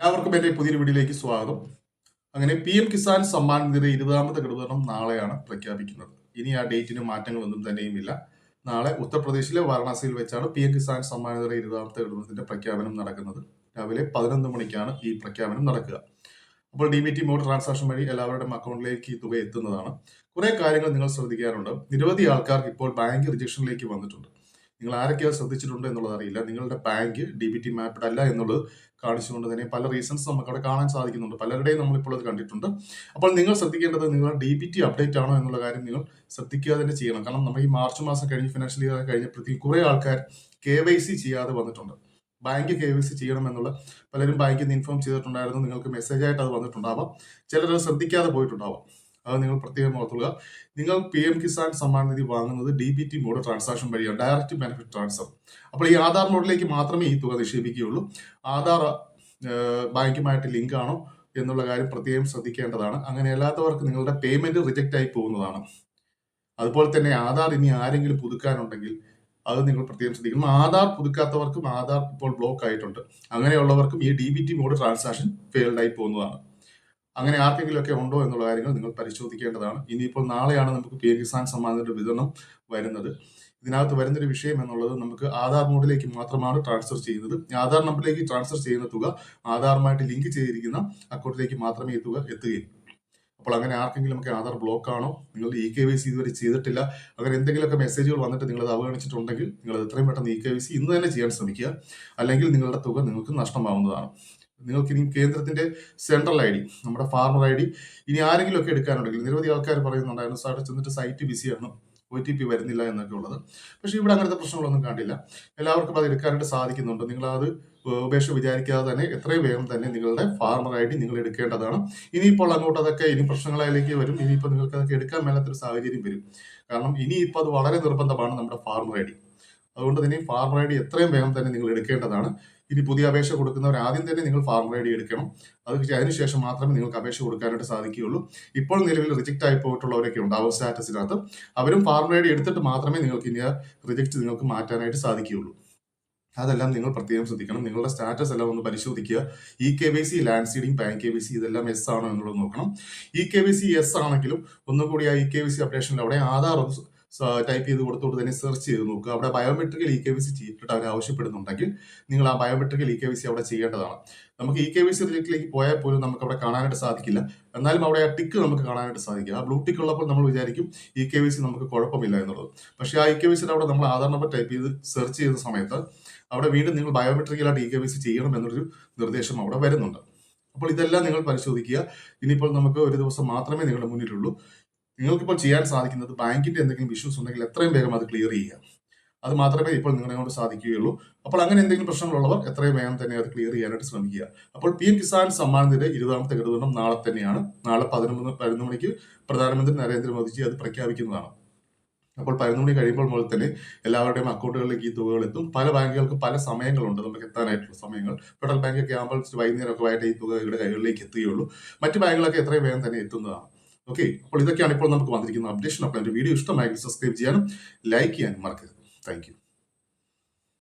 എല്ലാവർക്കും എന്റെ പുതിയൊരു വീഡിയോയിലേക്ക് സ്വാഗതം. അങ്ങനെ പി എം കിസാൻ സമ്മാൻ നിധിയുടെ ഇരുപതാമത്തെ ഘടകം നാളെയാണ് പ്രഖ്യാപിക്കുന്നത്. ഇനി ആ ഡേറ്റിന് മാറ്റങ്ങളൊന്നും തന്നെയുമില്ല. നാളെ ഉത്തർപ്രദേശിലെ വാരണാസിയിൽ വെച്ചാണ് പി എം കിസാൻ സമ്മാൻ നിധിയുടെ ഇരുപതാമത്തെ ഘടകത്തിന്റെ പ്രഖ്യാപനം നടക്കുന്നത്. രാവിലെ പതിനൊന്ന് മണിക്കാണ് ഈ പ്രഖ്യാപനം നടക്കുക. അപ്പോൾ D B T mode transaction വഴി എല്ലാവരുടെയും അക്കൗണ്ടിലേക്ക് ഈ തുക എത്തുന്നതാണ്. കുറെ കാര്യങ്ങൾ നിങ്ങൾ ശ്രദ്ധിക്കാറുണ്ട് നിരവധി ആൾക്കാർക്ക് ഇപ്പോൾ ബാങ്ക് റിജക്ഷനിലേക്ക് വന്നിട്ടുണ്ട്. നിങ്ങൾ ആരൊക്കെയോ ശ്രദ്ധിച്ചിട്ടുണ്ട് എന്നുള്ളത് അറിയില്ല. നിങ്ങളുടെ bank D B T mapped അല്ല എന്നുള്ളത് കാണിച്ചുകൊണ്ട് തന്നെ പല റീസൺസ് നമുക്ക് അവിടെ കാണാൻ സാധിക്കുന്നുണ്ട്. പലരുടെയും നമ്മളിപ്പോൾ അത് കണ്ടിട്ടുണ്ട്. അപ്പോൾ നിങ്ങൾ ശ്രദ്ധിക്കേണ്ടത് നിങ്ങൾ ഡി ബി ടി അപ്ഡേറ്റ് ആണോ എന്നുള്ള കാര്യം നിങ്ങൾ ശ്രദ്ധിക്കുക തന്നെ ചെയ്യണം. കാരണം നമ്മൾ ഈ മാർച്ച് മാസം കഴിഞ്ഞ് ഫിനാൻഷ്യൽ ഇയർ കഴിഞ്ഞപ്പോഴത്തേക്കും കുറേ ആൾക്കാർ കെ വൈ സി ചെയ്യാതെ വന്നിട്ടുണ്ട്. ബാങ്ക് കെ വൈ സി ചെയ്യണം എന്നുള്ള പലരും ബാങ്കിൽ നിന്ന് ഇൻഫോം ചെയ്തിട്ടുണ്ടായിരുന്നു. നിങ്ങൾക്ക് മെസ്സേജായിട്ട് അത് വന്നിട്ടുണ്ടാവാം. ചിലർ ശ്രദ്ധിക്കാതെ പോയിട്ടുണ്ടാവാം. അത് നിങ്ങൾ പ്രത്യേകം ഓർത്തുക നിങ്ങൾ പി എം കിസാൻ സമ്മാൻ നിധി വാങ്ങുന്നത് D B T mode transaction വഴിയാണ് ഡയറക്റ്റ് ബെനിഫിറ്റ് ട്രാൻസ്ഫർ അപ്പോൾ ഈ ആധാർ മോഡിലേക്ക് മാത്രമേ ഈ തുക നിക്ഷേപിക്കുകയുള്ളൂ. ആധാർ ബാങ്കുമായിട്ട് ലിങ്ക് ആണോ എന്നുള്ള കാര്യം പ്രത്യേകം ശ്രദ്ധിക്കേണ്ടതാണ്. അങ്ങനെ അല്ലാത്തവർക്ക് നിങ്ങളുടെ പേയ്മെന്റ് റിജക്റ്റ് ആയി പോകുന്നതാണ്. അതുപോലെ തന്നെ ആധാർ ഇനി ആരെങ്കിലും പുതുക്കാനുണ്ടെങ്കിൽ അത് നിങ്ങൾ പ്രത്യേകം ശ്രദ്ധിക്കണം. ആധാർ പുതുക്കാത്തവർക്കും ആധാർ ഇപ്പോൾ ബ്ലോക്ക് ആയിട്ടുണ്ട്. അങ്ങനെയുള്ളവർക്കും ഈ D B T mode transaction failed ആയി പോകുന്നതാണ്. അങ്ങനെ ആർക്കെങ്കിലും ഒക്കെ ഉണ്ടോ എന്നുള്ള കാര്യങ്ങൾ നിങ്ങൾ പരിശോധിക്കേണ്ടതാണ്. ഇനിയിപ്പോൾ നാളെയാണ് നമുക്ക് പി എം കിസാൻ സമ്മാനത്തിന്റെ വിതരണം വരുന്നത്. ഇതിനകത്ത് വരുന്നൊരു വിഷയം എന്നുള്ളത് നമുക്ക് ആധാർ മോഡിലേക്ക് മാത്രമാണ് ട്രാൻസ്ഫർ ചെയ്യുന്നത്. ആധാർ നമ്പറിലേക്ക് ട്രാൻസ്ഫർ ചെയ്യുന്ന തുക ആധാറുമായിട്ട് ലിങ്ക് ചെയ്തിരിക്കുന്ന അക്കൗണ്ടിലേക്ക് മാത്രമേ ഈ തുക എത്തുകയുള്ളൂ. അപ്പോൾ അങ്ങനെ ആർക്കെങ്കിലും ഒക്കെ ആധാർ ബ്ലോക്ക് ആണോ നിങ്ങൾ ഇ കെ വൈ സി ഇതുവരെ ചെയ്തിട്ടില്ല. അങ്ങനെ എന്തെങ്കിലുമൊക്കെ മെസ്സേജുകൾ വന്നിട്ട് നിങ്ങൾ അത് അവഗണിച്ചിട്ടുണ്ടെങ്കിൽ നിങ്ങൾ എത്രയും പെട്ടെന്ന് ഇ കെ വൈ സി ഇന്ന് തന്നെ ചെയ്യാൻ ശ്രമിക്കുക. അല്ലെങ്കിൽ നിങ്ങളുടെ തുക നിങ്ങൾക്ക് നഷ്ടമാവുന്നതാണ്. നിങ്ങൾക്ക് ഇനി കേന്ദ്രത്തിന്റെ സെൻട്രൽ ഐ ഡി നമ്മുടെ ഫാർമർ ഐ ഡി ഇനി ആരെങ്കിലും ഒക്കെ എടുക്കാനുണ്ടെങ്കിൽ നിരവധി ആൾക്കാർ പറയുന്നുണ്ടായിരുന്നു സാറ് ചെന്നിട്ട് സൈറ്റ് ബിസിയാണ് ഒ ടി പി വരുന്നില്ല എന്നൊക്കെ ഉള്ളത്. പക്ഷെ ഇവിടെ അങ്ങനത്തെ പ്രശ്നങ്ങളൊന്നും കണ്ടില്ല എല്ലാവർക്കും അത് എടുക്കാനായിട്ട് സാധിക്കുന്നുണ്ട്. നിങ്ങൾ അത് ഉപേക്ഷ വിചാരിക്കാതെ തന്നെ എത്രയും വേഗം തന്നെ നിങ്ങളുടെ ഫാർമർ ഐ ഡി നിങ്ങൾ എടുക്കേണ്ടതാണ്. ഇനിയിപ്പോൾ അങ്ങോട്ട് അതൊക്കെ ഇനി പ്രശ്നങ്ങളിലേക്ക് വരും. ഇനിയിപ്പോൾ നിങ്ങൾക്ക് അതൊക്കെ എടുക്കാൻ മേലാത്തൊരു സാഹചര്യം വരും. കാരണം ഇനിയിപ്പോൾ അത് വളരെ നിർബന്ധമാണ് നമ്മുടെ ഫാർമർ ഐ ഡി. അതുകൊണ്ട് തന്നെ ഫാർമർ ഐ ഡി എത്രയും വേഗം തന്നെ നിങ്ങൾ എടുക്കേണ്ടതാണ്. ഇനി പുതിയ അപേക്ഷ കൊടുക്കുന്നവർ ആദ്യം തന്നെ നിങ്ങൾ ഫാർമർ ഐ ഡി എടുക്കണം. അത് അതിനുശേഷം മാത്രമേ നിങ്ങൾക്ക് അപേക്ഷ കൊടുക്കാനായിട്ട് സാധിക്കുകയുള്ളൂ. ഇപ്പോൾ നിലവിൽ റിജക്റ്റ് ആയി പോയിട്ടുള്ളവരൊക്കെ ഉണ്ടാവും സ്റ്റാറ്റസിനകത്ത് അവരും ഫാർമർ ഐ ഡി എടുത്തിട്ട് മാത്രമേ നിങ്ങൾക്ക് ഇനി റിജക്റ്റ് നിങ്ങൾക്ക് മാറ്റാനായിട്ട് സാധിക്കുകയുള്ളൂ. അതെല്ലാം നിങ്ങൾ പ്രത്യേകം ശ്രദ്ധിക്കണം. നിങ്ങളുടെ സ്റ്റാറ്റസ് എല്ലാം ഒന്ന് പരിശോധിക്കുക. E K Y C land seeding PAN K Y C ഇതെല്ലാം എസ് ആണോ എന്നുള്ളത് നോക്കണം. E K Y C yes ആണെങ്കിലും ഒന്നുകൂടി ആ ഇ കെ വൈ സി അപ്ഡേഷനിൽ അവിടെ ആധാർ ടൈപ്പ് ചെയ്ത് കൊടുത്തോട്ട് തന്നെ സെർച്ച് ചെയ്ത് നോക്കുക. അവിടെ biometrical E K V C ചെയ്തിട്ട് അവർ ആവശ്യപ്പെടുന്നുണ്ടെങ്കിൽ നിങ്ങൾ ആ biometrical E K V C അവിടെ ചെയ്യേണ്ടതാണ്. നമുക്ക് ഇ കെ വി സി റിജക്റ്റിലേക്ക് പോയാൽ പോലും നമുക്ക് അവിടെ കാണാനായിട്ട് സാധിക്കില്ല. എന്നാലും അവിടെ ആ ടിക്ക് നമുക്ക് കാണാനായിട്ട് സാധിക്കും ആ ബ്ലൂ ടിക്ക് ഉള്ളപ്പോൾ നമ്മൾ വിചാരിക്കും ഇ കെ വി സി നമുക്ക് കുഴപ്പമില്ല എന്നുള്ളത്. പക്ഷേ ആ ഇ കെ വി സിയുടെ അവിടെ നമ്മൾ ആധാർ നമ്പർ ടൈപ്പ് ചെയ്ത് സെർച്ച് ചെയ്യുന്ന സമയത്ത് അവിടെ വീണ്ടും നിങ്ങൾ ബയോമെട്രിക്കലായിട്ട് ഇ കെ വി സി ചെയ്യണം എന്നൊരു നിർദ്ദേശം അവിടെ വരുന്നുണ്ട്. അപ്പോൾ ഇതെല്ലാം നിങ്ങൾ പരിശോധിക്കുക. ഇനിയിപ്പോൾ നമുക്ക് ഒരു ദിവസം മാത്രമേ നിങ്ങളുടെ മുന്നിലുള്ളൂ. നിങ്ങൾക്കിപ്പോൾ ചെയ്യാൻ സാധിക്കുന്നത് ബാങ്കിന്റെ എന്തെങ്കിലും ഇഷ്യൂസ് ഉണ്ടെങ്കിൽ എത്രയും വേഗം അത് ക്ലിയർ ചെയ്യുക. അത് മാത്രമേ ഇപ്പോൾ നിങ്ങളെ കൊണ്ട് സാധിക്കുകയുള്ളൂ. അപ്പോൾ അങ്ങനെ എന്തെങ്കിലും പ്രശ്നങ്ങളുള്ളവർ എത്രയും വേഗം തന്നെ അത് ക്ലിയർ ചെയ്യാനായിട്ട് ശ്രമിക്കുക. അപ്പോൾ പി എം കിസാൻ സമ്മാൻ നിധി ഇരുപതാമത്തെ ഘടകം നാളെ തന്നെയാണ്. നാളെ പതിനൊന്ന് പതിനൊന്ന് മണിക്ക് പ്രധാനമന്ത്രി നരേന്ദ്രമോദിജി അത് പ്രഖ്യാപിക്കുന്നതാണ്. അപ്പോൾ പതിനൊന്ന് മണി കഴിയുമ്പോൾ മുതൽ തന്നെ എല്ലാവരുടെയും അക്കൗണ്ടുകളിലേക്ക് ഈ തുകകൾ എത്തും. പല ബാങ്കുകൾക്ക് പല സമയങ്ങളുണ്ട്. നമുക്ക് എത്താനായിട്ടുള്ള സമയങ്ങൾ. ഫെഡറൽ ബാങ്കൊക്കെ ആകുമ്പോൾ വൈകുന്നേരമൊക്കെ ആയിട്ട് ഈ തുക ഇവിടെ കൈകളിലേക്ക് എത്തുകയുള്ളൂ. മറ്റ് ബാങ്കുകളൊക്കെ എത്രയും വേഗം തന്നെ എത്തുന്നതാണ്. ഓക്കെ അപ്പോൾ ഇതൊക്കെയാണ് ഇപ്പോൾ നമുക്ക് വന്നിരിക്കുന്ന അപ്ഡേഷൻ അപ്പോൾ എന്റെ വീഡിയോ ഇഷ്ടമായെങ്കിൽ സബ്സ്ക്രൈബ് ചെയ്യാനും ലൈക്ക് ചെയ്യാനും മറക്കരുത്. താങ്ക്